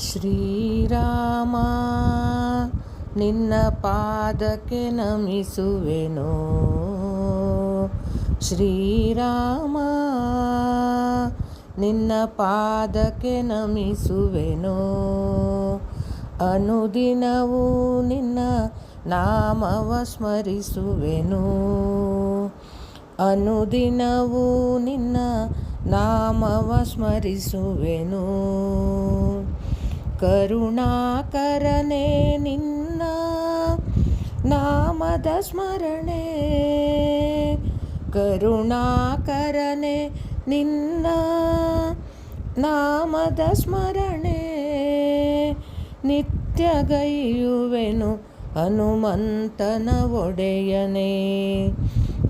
ಶ್ರೀರಾಮ, ನಿನ್ನ ಪಾದಕ್ಕೆ ನಮಿಸುವೆನು. ಶ್ರೀರಾಮ, ನಿನ್ನ ಪಾದಕ್ಕೆ ನಮಿಸುವೆನು. ಅನುದಿನವೂ ನಿನ್ನ ನಾಮವ ಸ್ಮರಿಸುವೆನು. ಅನುದಿನವೂ ನಿನ್ನ ನಾಮವ ಸ್ಮರಿಸುವೆನು. ಕರುಣಾಕರನೆ ನಿನ್ನ ನಾಮದ ಸ್ಮರಣೆ. ಕರುಣಾಕರನೆ ನಿನ್ನ ನಾಮದ ಸ್ಮರಣೆ. ನಿತ್ಯಗೈಯುವೆನು ಹನುಮಂತನ ಒಡೆಯನೇ.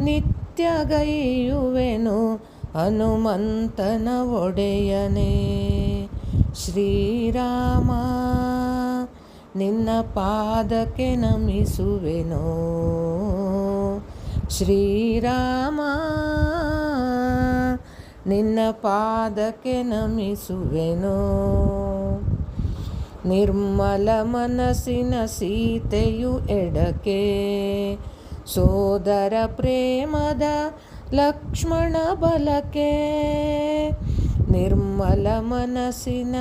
ನಿತ್ಯಗೈಯುವೆನು ಹನುಮಂತನ ಒಡೆಯನೇ. ಶ್ರೀರಾಮ, ನಿನ್ನ ಪಾದಕ್ಕೆ ನಮಿಸುವೆನು. ಶ್ರೀರಾಮ, ನಿನ್ನ ಪಾದಕ್ಕೆ ನಮಿಸುವೆನು. ನಿರ್ಮಲ ಮನಸ್ಸಿನ ಸೀತೆಯು ಎಡಕೆ ಸೋದರ ಪ್ರೇಮದ ಲಕ್ಷ್ಮಣ ಬಲಕೆ ನಿರ್ಮಲ ಮನಸ್ಸಿನ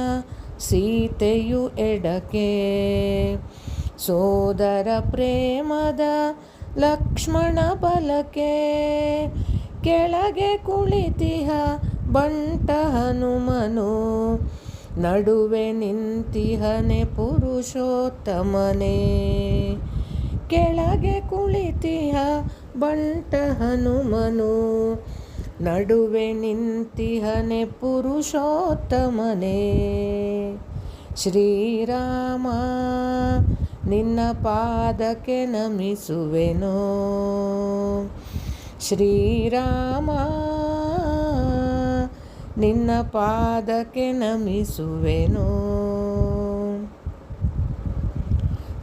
ಸೀತೆಯು ಎಡಕೆ ಸೋದರ ಪ್ರೇಮದ ಲಕ್ಷ್ಮಣ ಬಲಕೆ ಕೆಳಗೆ ಕುಳಿತಿಹ ಬಂಟ ಹನುಮನು. ನಡುವೆ ನಿಂತಿಹನೆ ಪುರುಷೋತ್ತಮನೆ. ಕೆಳಗೆ ಕುಳಿತಿಹ ಬಂಟ ಹನುಮನು. ನಡುವೆ ನಿಂತಿಹನೆ ಪುರುಷೋತ್ತಮನೆ. ಶ್ರೀರಾಮ, ನಿನ್ನ ಪಾದಕ್ಕೆ ನಮಿಸುವೆನೋ. ಶ್ರೀರಾಮ, ನಿನ್ನ ಪಾದಕ್ಕೆ ನಮಿಸುವೆನು.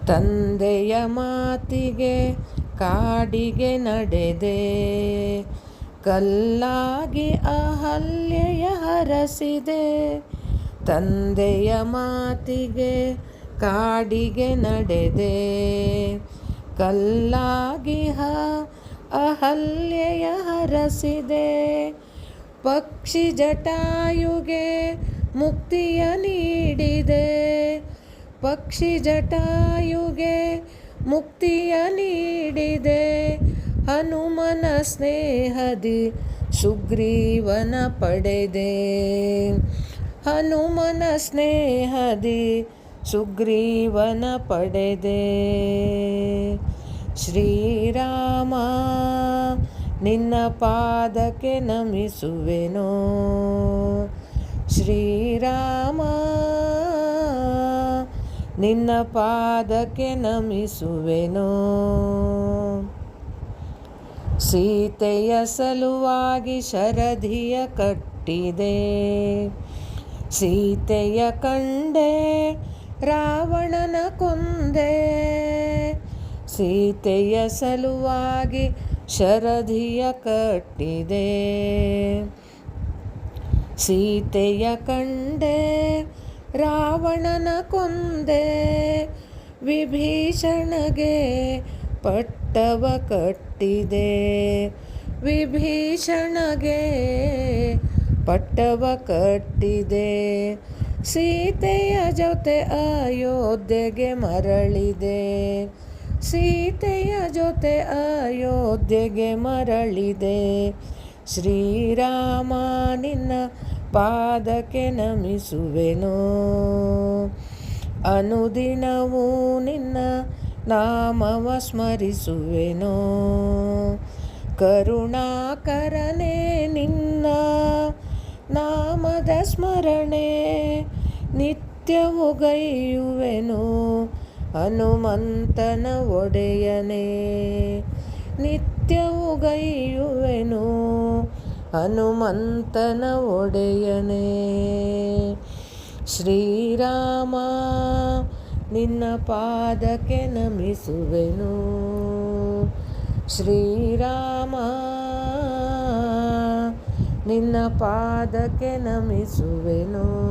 ತಂದೆಯ ಮಾತಿಗೆ ಕಾಡಿಗೆ ನಡೆದೆ. ಕಲ್ಲಾಗಿ ಅಹಲ್ಯೆಯ ಹರಸಿದೆ. ತಂದೆಯ ಮಾತಿಗೆ ಕಾಡಿಗೆ ನಡೆದೆ. ಕಲ್ಲಾಗಿ ಹ ಅಹಲ್ಯೆಯ ಹರಸಿದೆ. ಪಕ್ಷಿ ಜಟಾಯುಗೆ ಮುಕ್ತಿಯ ನೀಡಿದೆ. ಪಕ್ಷಿ ಜಟಾಯುಗೆ ಮುಕ್ತಿಯ ನೀಡಿದೆ. ಹನುಮನ ಸ್ನೇಹದಿ ಸುಗ್ರೀವನ ಪಡೆದೆ. ಹನುಮನ ಸ್ನೇಹದಿ ಸುಗ್ರೀವನ ಪಡೆದೆ. ಶ್ರೀರಾಮ, ನಿನ್ನ ಪಾದಕ್ಕೆ ನಮಿಸುವೆನು. ಶ್ರೀರಾಮ, ನಿನ್ನ ಪಾದಕ್ಕೆ ನಮಿಸುವೆನು. ಸೀತೆಯ ಸಲುವಾಗಿ ಶರಧಿಯ ಕಟ್ಟಿದೆ. ಸೀತೆಯ ಕಂಡೆ ರಾವಣನ ಕೊಂದೆ. ಸೀತೆಯ ಸಲುವಾಗಿ ಶರಧಿಯ ಕಟ್ಟಿದೆ. ಸೀತೆಯ ಕಂಡೆ ರಾವಣನ ಕೊಂದೆ ವಿಭೀಷಣಗೆ ಪಟ್ಟವ ಕಟ್ಟಿದೆ. ವಿಭೀಷಣಗೆ ಪಟ್ಟವ ಕಟ್ಟಿದೆ. ಸೀತೆಯ ಜೊತೆ ಅಯೋಧ್ಯೆಗೆ ಮರಳಿದೆ. ಸೀತೆಯ ಜೊತೆ ಅಯೋಧ್ಯೆಗೆ ಮರಳಿದೆ. ಶ್ರೀರಾಮ, ನಿನ್ನ ಪಾದಕ್ಕೆ ನಮಿಸುವೆನು. ಅನುದಿನವೂ ನಿನ್ನ ನಾಮವ ಸ್ಮರಿಸುವೆನೋ. ಕರುಣಾಕರನೆ ನಿನ್ನ ನಾಮದ ಸ್ಮರಣೆ ನಿತ್ಯವೂ ಗೈಯುವೆನು. ಹನುಮಂತನ ಒಡೆಯನೇ ನಿತ್ಯವೂ ಗೈಯುವೆನು. ಹನುಮಂತನ ಒಡೆಯನೇ. ಶ್ರೀರಾಮ ನಿನ್ನ ಪಾದಕ್ಕೆ ನಮಿಸುವೆನು. ಶ್ರೀರಾಮ ನಿನ್ನ ಪಾದಕ್ಕೆ ನಮಿಸುವೆನು.